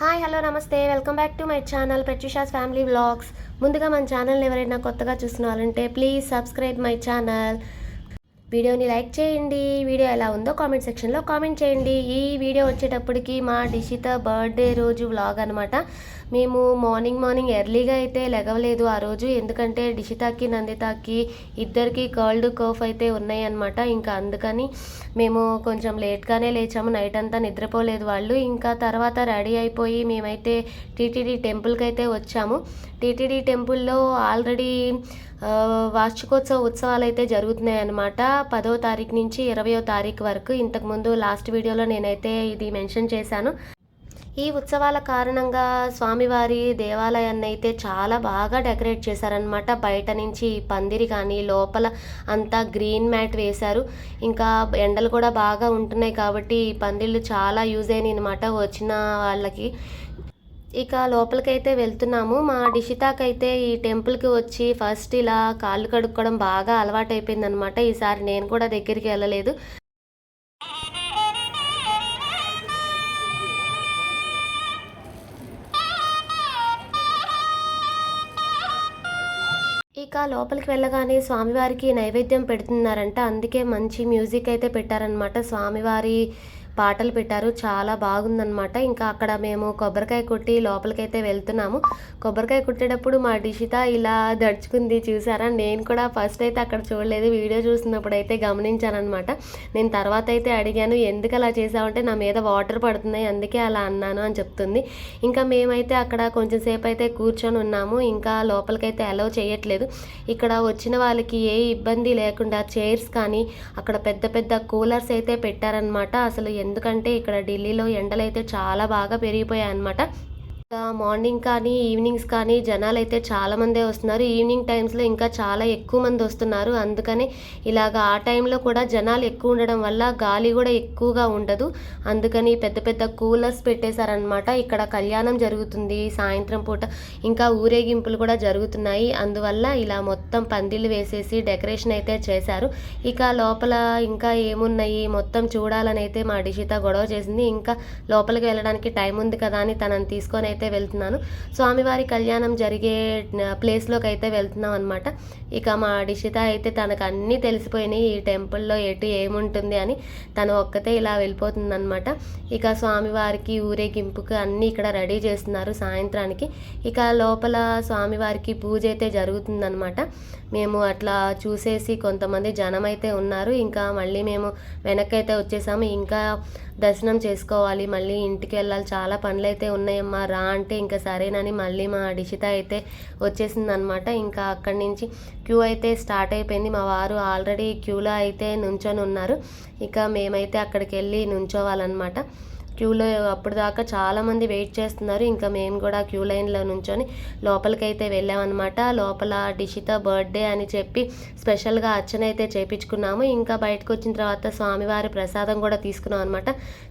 Hi hello నమస్తే. Welcome back to my channel Pratyusha's family vlogs. ముందుగా మన ఛానల్ని ఎవరైనా కొత్తగా చూసిన వాళ్ళంటే ప్లీజ్ సబ్స్క్రైబ్ మై ఛానల్. వీడియోని లైక్ చేయండి. వీడియో ఎలా ఉందో కామెంట్ సెక్షన్లో కామెంట్ చేయండి. ఈ వీడియో వచ్చేటప్పటికి మా డిషిత బర్త్డే రోజు వ్లాగ్ అనమాట మేము మార్నింగ్ మార్నింగ్ ఎర్లీగా అయితే లెగవలేదు. ఆ రోజు ఎందుకంటే డిషితాకి నందితాకి ఇద్దరికి కర్ల్డ్ కోఫ్ అయితే ఉన్నాయి అనమాట ఇంకా అందుకని మేము కొంచెం లేట్గానే లేచాము. నైట్ అంతా నిద్రపోలేదు వాళ్ళు. ఇంకా తర్వాత రెడీ అయిపోయి మేమైతే టీటీడీ టెంపుల్కి అయితే వచ్చాము. టీటీడీ టెంపుల్లో ఆల్రెడీ వార్షికోత్సవ ఉత్సవాలు అయితే జరుగుతున్నాయి అన్నమాట పదో తారీఖు నుంచి ఇరవయో తారీఖు వరకు. ఇంతకుముందు లాస్ట్ వీడియోలో నేనైతే ఇది మెన్షన్ చేశాను. ఈ ఉత్సవాల కారణంగా స్వామివారి దేవాలయాన్ని అయితే చాలా బాగా డెకరేట్ చేశారనమాట బయట నుంచి పందిరి కానీ లోపల అంతా గ్రీన్ మ్యాట్ వేశారు. ఇంకా ఎండలు కూడా బాగా ఉంటున్నాయి కాబట్టి ఈ పందిళ్ళు చాలా యూజ్ అయినాయి అనమాట వచ్చిన వాళ్ళకి. ఇక లోపలికైతే వెళ్తున్నాము. మా డిషితాకైతే ఈ టెంపుల్కి వచ్చి ఫస్ట్ ఇలా కాళ్ళు కడుక్కోవడం బాగా అలవాటైపోయింది అనమాట ఈసారి నేను కూడా దగ్గరికి వెళ్ళలేదు. ఇక లోపలికి వెళ్ళగానే స్వామివారికి నైవేద్యం పెడుతున్నారంట. అందుకే మంచి మ్యూజిక్ అయితే పెట్టారనమాట స్వామివారి పాటలు పెట్టారు. చాలా బాగుందనమాట ఇంకా అక్కడ మేము కొబ్బరికాయ కొట్టి లోపలికైతే వెళ్తున్నాము. కొబ్బరికాయ కొట్టేటప్పుడు మా డిషిత ఇలా దడుచుకుంది. చూసారా? నేను కూడా ఫస్ట్ అయితే అక్కడ చూడలేదు. వీడియో చూసినప్పుడు అయితే గమనించానమాట నేను తర్వాత అయితే అడిగాను ఎందుకు అలా చేసావంటే నా మీద వాటర్ పడుతున్నాయి. అందుకే అలా అన్నాను అని చెప్తుంది. ఇంకా మేమైతే అక్కడ కొంచెం సేపు అయితే కూర్చొని ఉన్నాము. ఇంకా లోపలికైతే అలౌ చేయట్లేదు. ఇక్కడ వచ్చిన వాళ్ళకి ఏ ఇబ్బంది లేకుండా చైర్స్ కానీ అక్కడ పెద్ద పెద్ద కూలర్స్ అయితే పెట్టారనమాట అసలు ఎందుకంటే ఇక్కడ ఢిల్లీలో ఎండలు అయితే చాలా బాగా పెరిగిపోయాయి అనమాట మార్నింగ్ కానీ ఈవినింగ్స్ కానీ జనాలు అయితే చాలా మందే వస్తున్నారు. ఈవినింగ్ టైమ్స్లో ఇంకా చాలా ఎక్కువ మంది వస్తున్నారు. అందుకని ఇలాగ ఆ టైంలో కూడా జనాలు ఎక్కువ ఉండడం వల్ల గాలి కూడా ఎక్కువగా ఉండదు. అందుకని పెద్ద పెద్ద కూలర్స్ పెట్టేశారనమాట ఇక్కడ కళ్యాణం జరుగుతుంది సాయంత్రం పూట. ఇంకా ఊరేగింపులు కూడా జరుగుతున్నాయి. అందువల్ల ఇలా మొత్తం పందిళ్ళు వేసేసి డెకరేషన్ అయితే చేశారు. ఇక లోపల ఇంకా ఏమున్నాయి? మొత్తం చూడాలని అయితే మా డిషిత గొడవ చేసింది. ఇంకా లోపలికి వెళ్ళడానికి టైం ఉంది కదా అని తనని తీసుకొని అయితే వెళ్తున్నాను. స్వామివారి కళ్యాణం జరిగే ప్లేస్లోకి అయితే వెళ్తున్నాం అనమాట ఇక మా డిషిత అయితే తనకు అన్నీ తెలిసిపోయినాయి. ఈ టెంపుల్లో ఎటు ఏముంటుంది అని తను ఒక్కతే ఇలా వెళ్ళిపోతుంది అనమాట ఇక స్వామివారికి ఊరేగింపుకి అన్నీ ఇక్కడ రెడీ చేస్తున్నారు సాయంత్రానికి. ఇక లోపల స్వామివారికి పూజ అయితే జరుగుతుందనమాట మేము అట్లా చూసేసి కొంతమంది జనం అయితే ఉన్నారు. ఇంకా మళ్ళీ మేము వెనక్కి అయితే వచ్చేసాము. ఇంకా దర్శనం చేసుకోవాలి మళ్ళీ ఇంటికి వెళ్ళాలి. చాలా పనులు అయితే ఉన్నాయమ్మా. రా అంటే ఇంకా సరేనని మళ్ళీ మా డిషిత అయితే వచ్చేసింది అనమాట ఇంకా అక్కడి నుంచి క్యూ అయితే స్టార్ట్ అయిపోయింది. మా వారు ఆల్రెడీ క్యూలో అయితే నుంచొని ఉన్నారు. ఇక మేమైతే అక్కడికి వెళ్ళి నుంచోవాలన్నమాట. క్యూలో అప్పుడు దాకా చాలామంది వెయిట్ చేస్తున్నారు. ఇంకా మేము కూడా క్యూ లైన్లో నుంచొని లోపలికైతే వెళ్ళామన్నమాట. లోపల డిషిత బర్త్డే అని చెప్పి స్పెషల్గా అర్చన అయితే చేపించుకున్నాము. ఇంకా బయటకు వచ్చిన తర్వాత స్వామివారి ప్రసాదం కూడా తీసుకున్నాం అనమాట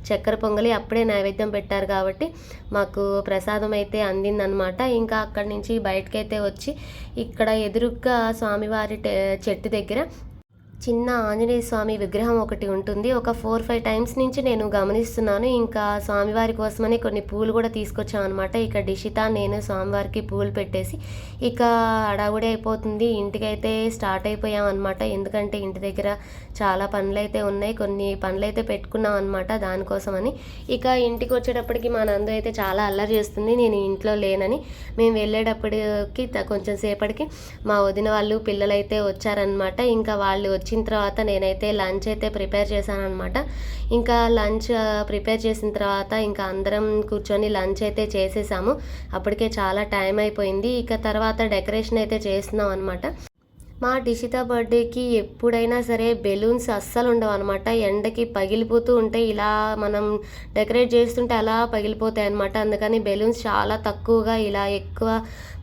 చక్కెర పొంగలి అప్పుడే నైవేద్యం పెట్టారు కాబట్టి మాకు ప్రసాదం అయితే అందిందనమాట ఇంకా అక్కడి నుంచి బయటకైతే వచ్చి ఇక్కడ ఎదురుగ్గా స్వామివారి టె- చెట్టు దగ్గర చిన్న ఆంజనేయ స్వామి విగ్రహం ఒకటి ఉంటుంది. ఒక ఫోర్ ఫైవ్ టైమ్స్ నుంచి నేను గమనిస్తున్నాను. ఇంకా స్వామివారి కోసమని కొన్ని పూలు కూడా తీసుకొచ్చాం అనమాట ఇక డిషిత నేను స్వామివారికి పూలు పెట్టేసి ఇక అడావుడి అయిపోతుంది. ఇంటికైతే స్టార్ట్ అయిపోయాం అనమాట ఎందుకంటే ఇంటి దగ్గర చాలా పనులు అయితే ఉన్నాయి. కొన్ని పనులు అయితే పెట్టుకున్నాం అనమాట దానికోసమని. ఇక ఇంటికి వచ్చేటప్పటికి మా నందు అయితే చాలా అల్లరి చేస్తుంది. నేను ఇంట్లో లేనని మేము వెళ్ళేటప్పటికి త- కొంచెం సేపటికి మా వదిన వాళ్ళు పిల్లలైతే వచ్చారనమాట ఇంకా వాళ్ళు వచ్చిన తర్వాత నేనైతే లంచ్ అయితే ప్రిపేర్ చేశానమాట ఇంకా లంచ్ ప్రిపేర్ చేసిన తర్వాత ఇంకా అందరం కూర్చొని లంచ్ అయితే చేసేసాము. అప్పటికే చాలా టైం అయిపోయింది. ఇక తర్వాత డెకరేషన్ అయితే చేస్తున్నాం అనమాట మా డిషిత బర్త్డేకి ఎప్పుడైనా సరే బెలూన్స్ అస్సలు ఉండవు అనమాట ఎండకి పగిలిపోతూ ఉంటే ఇలా మనం డెకరేట్ చేస్తుంటే అలా పగిలిపోతాయి అనమాట అందుకని బెలూన్స్ చాలా తక్కువగా ఇలా ఎక్కువ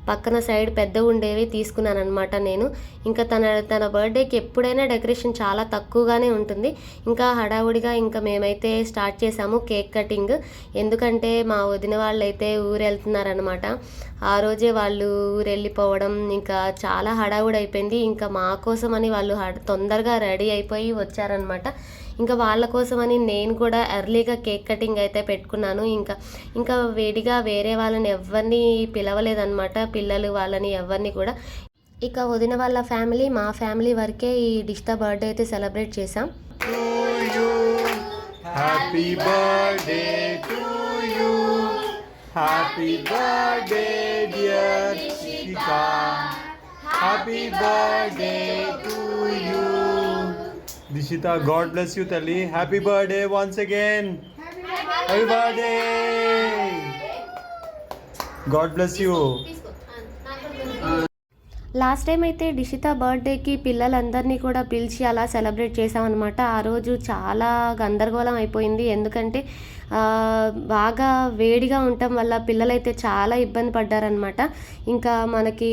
పక్కన సైడ్ పెద్ద ఉండేవి తీసుకున్నాను అనమాట నేను. ఇంకా తన తన బర్త్డేకి ఎప్పుడైనా డెకరేషన్ చాలా తక్కువగానే ఉంటుంది. ఇంకా హడావుడిగా ఇంకా మేమైతే స్టార్ట్ చేసాము కేక్ కటింగ్. ఎందుకంటే మా వదిన వాళ్ళు అయితే ఊరు వెళ్తున్నారనమాట ఆ రోజే వాళ్ళు ఊరు వెళ్ళిపోవడం ఇంకా చాలా హడావుడి అయిపోయింది ఇంకా మా కోసం అని వాళ్ళు హడ- తొందరగా రెడీ అయిపోయి వచ్చారనమాట ఇంకా వాళ్ళ కోసమని నేను కూడా ఎర్లీగా కేక్ కటింగ్ అయితే పెట్టుకున్నాను ఇంకా ఇంకా వేడిగా వేరే వాళ్ళని ఎవరిని పిలవలేదన్నమాట పిల్లలు వాళ్ళని ఎవరిని కూడా ఇక వదిన వాళ్ళ ఫ్యామిలీ మా ఫ్యామిలీ వరకే ఈ డిష్తా బర్త్డే అయితే సెలబ్రేట్ చేసాం to you. Happy birthday to you. Happy happy birthday to Dishita, God bless you, Tali. Happy birthday once again. Happy birthday. God bless you. Last time అయితే డిషిత బర్త్డేకి పిల్లలందరినీ కూడా పిలిచి అలా సెలబ్రేట్ చేసామన్నమాట ఆ రోజు చాలా గందరగోళం అయిపోయింది ఎందుకంటే బాగా వేడిగా ఉండటం వల్ల పిల్లలైతే చాలా ఇబ్బంది పడ్డారనమాట ఇంకా మనకి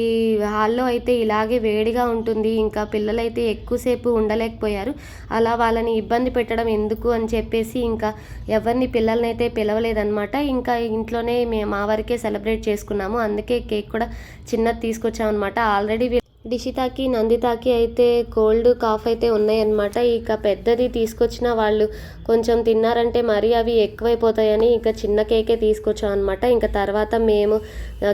హాల్లో అయితే ఇలాగే వేడిగా ఉంటుంది. ఇంకా పిల్లలైతే ఎక్కువసేపు ఉండలేకపోయారు. అలా వాళ్ళని ఇబ్బంది పెట్టడం ఎందుకు అని చెప్పేసి ఇంకా ఎవరిని పిల్లల్ని అయితే పిలవలేదనమాట ఇంకా ఇంట్లోనే మేము మా వరకే సెలబ్రేట్ చేసుకున్నాము. అందుకే కేక్ కూడా చిన్నది తీసుకొచ్చామన్నమాట. ఆల్రెడీ డిషితాకి నందితాకి అయితే కోల్డ్ కాఫ్ అయితే ఉన్నాయన్నమాట. ఇక పెద్దది తీసుకొచ్చిన వాళ్ళు కొంచెం తిన్నారంటే మరీ అవి ఎక్కువైపోతాయని ఇక చిన్న కేకే తీసుకొచ్చాం అనమాట ఇంకా తర్వాత మేము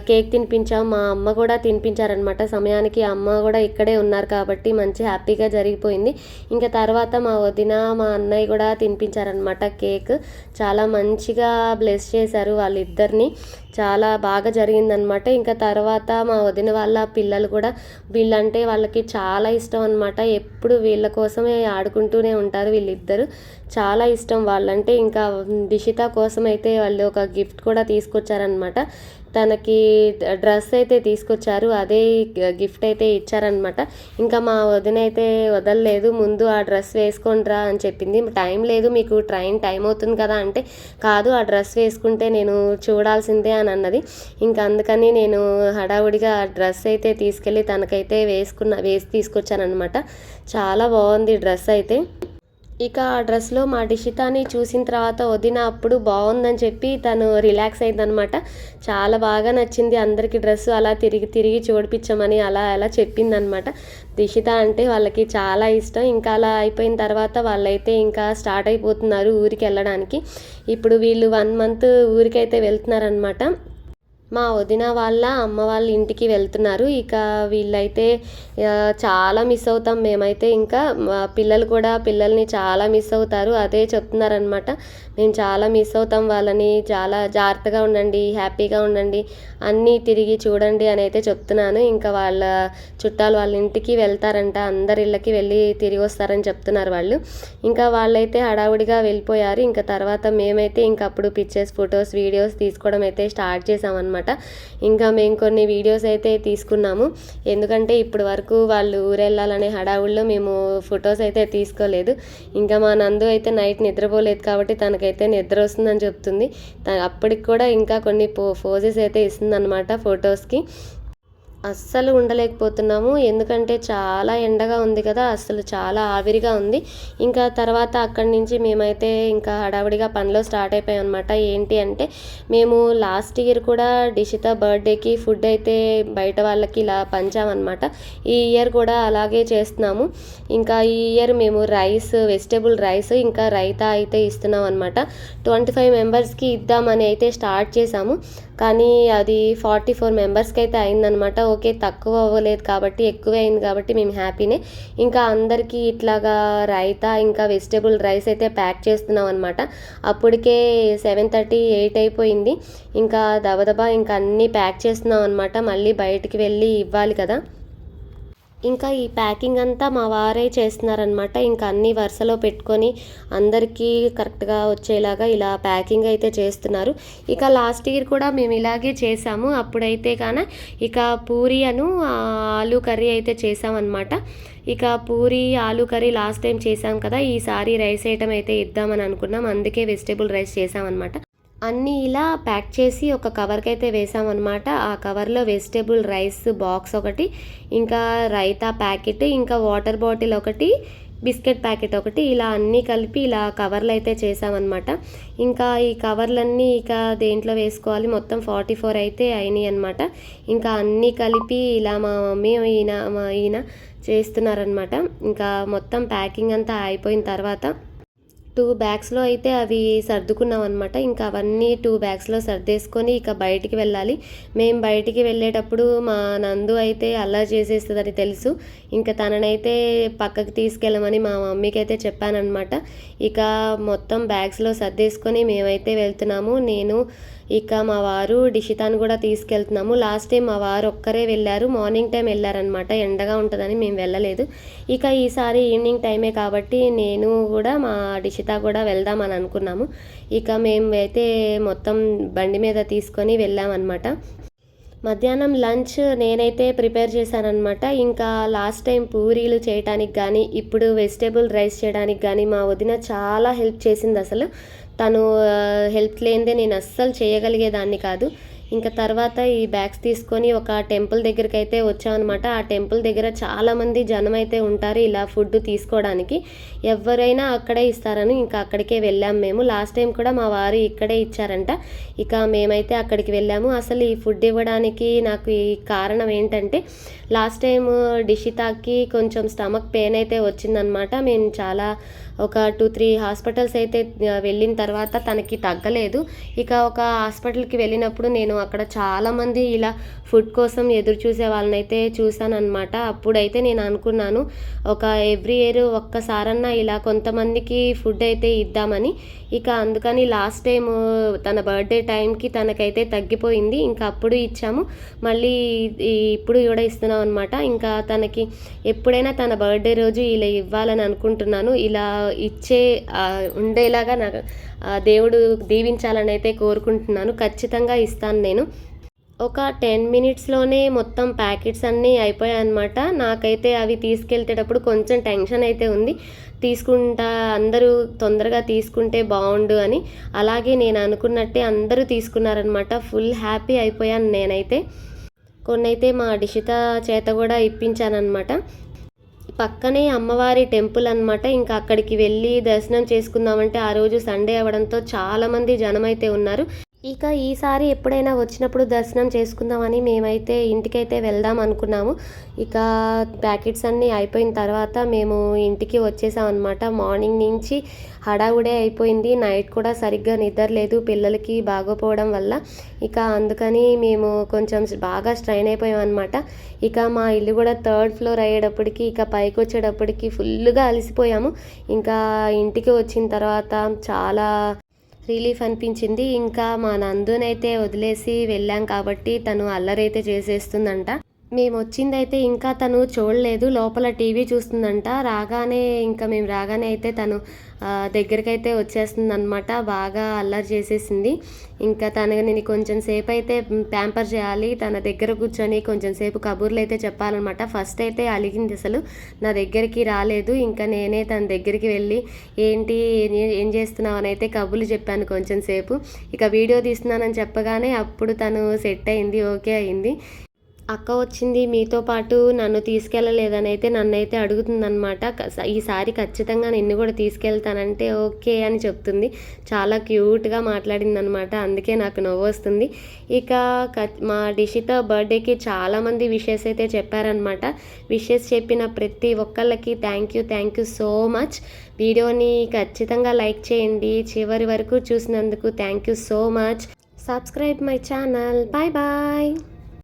కేక్ తినిపించాం. మా అమ్మ కూడా తినిపించారనమాట సమయానికి అమ్మ కూడా ఇక్కడే ఉన్నారు కాబట్టి మంచి హ్యాపీగా జరిగిపోయింది. ఇంకా తర్వాత మా వదిన మా అన్నయ్య కూడా తినిపించారనమాట కేక్. చాలా మంచిగా బ్లెస్ చేశారు వాళ్ళిద్దరిని. చాలా బాగా జరిగిందనమాట. ఇంకా తర్వాత మా వదిన వాళ్ళ పిల్లలు కూడా వీళ్ళంటే వాళ్ళకి చాలా ఇష్టం అనమాట. ఎప్పుడు వీళ్ళ కోసమే ఆడుకుంటూనే ఉంటారు వీళ్ళిద్దరు. చాలా ఇష్టం వాళ్ళంటే. ఇంకా దిషిత కోసం అయితే వాళ్ళు ఒక గిఫ్ట్ కూడా తీసుకొచ్చారనమాట. తనకి డ్రెస్ అయితే తీసుకొచ్చారు అదే గిఫ్ట్ అయితే ఇచ్చారనమాట ఇంకా మా వదిన అయితే వదలలేదు ముందు ఆ డ్రెస్ వేసుకోండిరా అని చెప్పింది. టైం లేదు మీకు ట్రైన్ టైం అవుతుంది కదా అంటే కాదు ఆ డ్రెస్ వేసుకుంటే నేను చూడాల్సిందే అని అన్నది. ఇంకా అందుకని నేను హడావుడిగా ఆ డ్రెస్ అయితే తీసుకెళ్ళి తనకైతే వేసుకున్న వేసి తీసుకొచ్చానమాట చాలా బాగుంది డ్రెస్ అయితే. ఇక ఆ డ్రెస్లో మా డిషితాని చూసిన తర్వాత వదిన అప్పుడు బాగుందని చెప్పి తను రిలాక్స్ అయిందనమాట చాలా బాగా నచ్చింది అందరికీ డ్రెస్ అలా తిరిగి తిరిగి చూడిపించమని అలా అలా చెప్పిందనమాట దిషిత అంటే వాళ్ళకి చాలా ఇష్టం. ఇంకా అలా అయిపోయిన తర్వాత వాళ్ళైతే ఇంకా స్టార్ట్ అయిపోతున్నారు ఊరికి వెళ్ళడానికి. ఇప్పుడు వీళ్ళు వన్ మంత్ ఊరికైతే వెళ్తున్నారనమాట మా వదిన వాళ్ళ అమ్మ వాళ్ళ ఇంటికి వెళ్తున్నారు. ఇక వీళ్ళైతే చాలా మిస్ అవుతాం మేమైతే. ఇంకా పిల్లలు కూడా పిల్లల్ని చాలా మిస్ అవుతారు. అదే చెప్తున్నారనమాట మేము చాలా మిస్ అవుతాం వాళ్ళని. చాలా జాగ్రత్తగా ఉండండి హ్యాపీగా ఉండండి. అన్నీ తిరిగి చూడండి అని అయితే చెప్తున్నాను. ఇంకా వాళ్ళ చుట్టాలు వాళ్ళ ఇంటికి వెళ్తారంట. అందరి ఇళ్ళకి వెళ్ళి తిరిగి వస్తారని చెప్తున్నారు వాళ్ళు. ఇంకా వాళ్ళైతే హడావుడిగా వెళ్ళిపోయారు. ఇంకా తర్వాత మేమైతే ఇంకా అప్పుడు పిక్చర్స్ ఫొటోస్ వీడియోస్ తీసుకోవడం అయితే స్టార్ట్ చేసామన్నమాట. ఇంకా మేము కొన్ని వీడియోస్ అయితే తీసుకున్నాము. ఎందుకంటే ఇప్పటి వరకు వాళ్ళు ఊరెళ్ళాలనే హడావుల్లో మేము ఫొటోస్ అయితే తీసుకోలేదు. ఇంకా మా నందు అయితే నైట్ నిద్రపోలేదు కాబట్టి తనకైతే నిద్ర వస్తుందని చెప్తుంది. త- అప్పటికి కూడా ఇంకా కొన్ని పో ఫోజెస్ అయితే ఇస్తుందన్నమాట ఫొటోస్కి. అస్సలు ఉండలేకపోతున్నాము. ఎందుకంటే చాలా ఎండగా ఉంది కదా అస్సలు చాలా ఆవిరిగా ఉంది. ఇంకా తర్వాత అక్కడి నుంచి మేమైతే ఇంకా హడావిడిగా పనిలో స్టార్ట్ అయిపోయాం అనమాట ఏంటి అంటే మేము లాస్ట్ ఇయర్ కూడా డిషిత బర్త్డేకి ఫుడ్ అయితే బయట వాళ్ళకి ఇలా పంచామన్నమాట ఈ ఇయర్ కూడా అలాగే చేస్తున్నాము. ఇంకా ఈ ఇయర్ మేము రైస్ వెజిటేబుల్ రైస్ ఇంకా రైతా అయితే ఇస్తున్నాం అనమాట ట్వంటీ ఫైవ్ మెంబర్స్కి ఇద్దామని అయితే స్టార్ట్ చేశాము. కానీ అది ఫార్టీ ఫోర్ మెంబర్స్కి అయితే అయిందనమాట. ఓకే తక్కువ అవ్వలేదు కాబట్టి ఎక్కువే అయింది కాబట్టి మేము హ్యాపీనే. ఇంకా అందరికీ ఇట్లాగా రైతా ఇంకా వెజిటేబుల్ రైస్ అయితే ప్యాక్ చేస్తున్నాం అనమాట అప్పటికే సెవెన్ థర్టీ ఎయిట్ అయిపోయింది. ఇంకా దబదబా ఇంకా అన్నీ ప్యాక్ చేస్తున్నాం అనమాట మళ్ళీ బయటికి వెళ్ళి ఇవ్వాలి కదా. ఇంకా ఈ ప్యాకింగ్ అంతా మా వారే చేస్తున్నారనమాట ఇంకా అన్ని వరుసలో పెట్టుకొని అందరికీ కరెక్ట్గా వచ్చేలాగా ఇలా ప్యాకింగ్ అయితే చేస్తున్నారు. ఇక లాస్ట్ ఇయర్ కూడా మేము ఇలాగే చేసాము. అప్పుడైతే కాన ఇక పూరి అను ఆలు కర్రీ అయితే చేసామన్నమాట. ఇక పూరి ఆలు కర్రీ లాస్ట్ టైం చేసాం కదా ఈసారి రైస్ ఐటమ్ అయితే ఇద్దామని అనుకున్నాం. అందుకే వెజిటేబుల్ రైస్ చేసామన్నమాట. అన్నీ ఇలా ప్యాక్ చేసి ఒక కవర్కి అయితే వేసామన్నమాట. ఆ కవర్లో వెజిటేబుల్ రైస్ బాక్స్ ఒకటి ఇంకా రైతా ప్యాకెట్ ఇంకా వాటర్ బాటిల్ ఒకటి బిస్కెట్ ప్యాకెట్ ఒకటి ఇలా అన్నీ కలిపి ఇలా కవర్లు అయితే చేసామన్నమాట. ఇంకా ఈ కవర్లన్నీ ఇక దేంట్లో వేసుకోవాలి? మొత్తం ఫార్టీ ఫోర్ అయితే అయినాయి అనమాట ఇంకా అన్నీ కలిపి ఇలా మా మమ్మీ ఈయన మా ఈయన చేస్తున్నారనమాట ఇంకా మొత్తం ప్యాకింగ్ అంతా అయిపోయిన తర్వాత టూ బ్యాగ్స్లో అయితే అవి సర్దుకున్నాం అనమాట ఇంకా అవన్నీ టూ బ్యాగ్స్లో సర్దేసుకొని ఇక బయటికి వెళ్ళాలి. మేము బయటికి వెళ్ళేటప్పుడు మా నందు అయితే అల్లరి చేసేస్తుందని తెలుసు. ఇంకా తననైతే పక్కకి తీసుకెళ్ళమని మా మమ్మీకి అయితే చెప్పానమాట ఇక మొత్తం బ్యాగ్స్లో సర్దేసుకొని మేమైతే వెళ్తున్నాము. నేను ఇక మా వారు డిషితాను కూడా తీసుకెళ్తున్నాము. లాస్ట్ టైం మా వారు ఒక్కరే వెళ్ళారు. మార్నింగ్ టైం వెళ్ళారనమాట ఎండగా ఉంటుందని మేము వెళ్ళలేదు. ఇక ఈసారి ఈవినింగ్ టైమే కాబట్టి నేను కూడా మా డిషిత కూడా వెళ్దామని అనుకున్నాము. ఇక మేము అయితే మొత్తం బండి మీద తీసుకొని వెళ్ళామన్నమాట. మధ్యాహ్నం లంచ్ నేనైతే ప్రిపేర్ చేశానన్నమాట. ఇంకా లాస్ట్ టైం పూరీలు చేయడానికి కానీ ఇప్పుడు వెజిటేబుల్ రైస్ చేయడానికి కానీ మా వదిన చాలా హెల్ప్ చేసింది అసలు. తను హెల్ప్ లేనిదే నేను అస్సలు చేయగలిగేదాన్ని కాదు. ఇంకా తర్వాత ఈ బ్యాగ్స్ తీసుకొని ఒక టెంపుల్ దగ్గరికి అయితే వచ్చామన్నమాట. ఆ టెంపుల్ దగ్గర చాలామంది జనం అయితే ఉంటారు ఇలా ఫుడ్ తీసుకోవడానికి. ఎవరైనా అక్కడే ఇస్తారని ఇంకా అక్కడికే వెళ్ళాము మేము. లాస్ట్ టైం కూడా మా వారు ఇక్కడే ఇచ్చారంట. ఇక మేమైతే అక్కడికి వెళ్ళాము. అసలు ఈ ఫుడ్ ఇవ్వడానికి నాకు ఈ కారణం ఏంటంటే లాస్ట్ టైం డిషితాకి కొంచెం స్టమక్ పెయిన్ అయితే వచ్చిందనమాట మేము చాలా ఒక టూ త్రీ హాస్పిటల్స్ అయితే వెళ్ళిన తర్వాత తనకి తగ్గలేదు. ఇక ఒక హాస్పిటల్కి వెళ్ళినప్పుడు నేను అక్కడ చాలామంది ఇలా ఫుడ్ కోసం ఎదురు చూసే వాళ్ళనైతే చూశానమాట అప్పుడైతే నేను అనుకున్నాను ఒక ఎవ్రీ ఇయర్ ఒక్కసారన్నా ఇలా కొంతమందికి ఫుడ్ అయితే ఇద్దామని. ఇక అందుకని లాస్ట్ టైం తన బర్త్డే టైంకి తనకైతే తగ్గిపోయింది. ఇంకా అప్పుడు ఇచ్చాము. మళ్ళీ ఇప్పుడు కూడా ఇస్తున్నాం అనమాట ఇంకా తనకి ఎప్పుడైనా తన బర్త్డే రోజు ఇలా ఇవ్వాలని అనుకుంటున్నాను. ఇలా ఇచ్చే ఉండేలాగా నాకు దేవుడు దీవించాలని అయితే కోరుకుంటున్నాను. ఖచ్చితంగా ఇస్తాను నేను. ఒక టెన్ మినిట్స్లోనే మొత్తం ప్యాకెట్స్ అన్నీ అయిపోయాయి అనమాట నాకైతే అవి తీసుకెళ్తేటప్పుడు కొంచెం టెన్షన్ అయితే ఉంది. తీసుకుంటా అందరూ తొందరగా తీసుకుంటే బాగుండు అని. అలాగే నేను అనుకున్నట్టే అందరూ తీసుకున్నారనమాట ఫుల్ హ్యాపీ అయిపోయాను నేనైతే. కొన్నైతే మా డిషిత చేత కూడా ఇప్పించానమాట పక్కనే అమ్మవారి టెంపుల్ అన్నమాట. ఇంకా అక్కడికి వెళ్ళి దర్శనం చేసుకుందామంటే ఆ రోజు సండే అవ్వడంతో చాలామంది జనం అయితే ఉన్నారు. ఇక ఈసారి ఎప్పుడైనా వచ్చినప్పుడు దర్శనం చేసుకుందామని మేమైతే ఇంటికైతే వెళ్దాం అనుకున్నాము. ఇక ప్యాకెట్స్ అన్నీ అయిపోయిన తర్వాత మేము ఇంటికి వచ్చేసామన్నమాట మార్నింగ్ నుంచి హడావుడే అయిపోయింది. నైట్ కూడా సరిగ్గా నిద్ర లేదు. పిల్లలకి బాగోపోవడం వల్ల ఇక అందుకని మేము కొంచెం బాగా స్ట్రైన్ అయిపోయాం అనమాట ఇక మా ఇల్లు కూడా థర్డ్ ఫ్లోర్ అయ్యేటప్పటికి ఇక పైకి వచ్చేటప్పటికి ఫుల్గా అలసిపోయాము. ఇంకా ఇంటికి వచ్చిన తర్వాత చాలా రిలీఫ్ అనిపించింది. ఇంకా మా నందునైతే వదిలేసి వెళ్ళాం కాబట్టి తను అల్లరైతే చేసేస్తుందంట. మేము వచ్చిందైతే ఇంకా తను చూడలేదు. లోపల టీవీ చూస్తుందంట. రాగానే ఇంకా మేము రాగానే అయితే తను ఆ, దగ్గరికైతే వచ్చేస్తుంది అనమాట బాగా అల్లరి చేసేసింది. ఇంకా తనని నేను కొంచెం సేపు అయితే ప్యాంపర్ చేయాలి తన దగ్గర కూర్చొని కొంచెం సేపు కబుర్లు అయితే చెప్పాలన్నమాట. ఫస్ట్ అయితే అలిగింది అసలు. నా దగ్గరికి రాలేదు. ఇంకా నేనే తన దగ్గరికి వెళ్ళి ఏంటి ఏం- ఏం చేస్తున్నావు? అని అయితే కబుర్లు చెప్పాను కొంచెం సేపు. ఇక వీడియో తీస్తున్నానని చెప్పగానే అప్పుడు తను సెట్ అయింది ఓకే అయింది. అక్క వచ్చింది మీతో పాటు నన్ను తీసుకెళ్ళలేదని అయితే నన్ను అయితే అడుగుతుందనమాట ఈసారి ఖచ్చితంగా నిన్ను కూడా తీసుకెళ్తానంటే ఓకే అని చెప్తుంది. చాలా క్యూట్గా మాట్లాడింది అనమాట అందుకే నాకు నవ్వు వస్తుంది. ఇక మా డిషిత బర్త్డేకి చాలామంది విషెస్ అయితే చెప్పారనమాట విషెస్ చెప్పిన ప్రతి ఒక్కళ్ళకి thank you thank you so much. వీడియోని ఖచ్చితంగా లైక్ చేయండి. చివరి వరకు చూసినందుకు thank you so much. Subscribe my channel. Bye bye.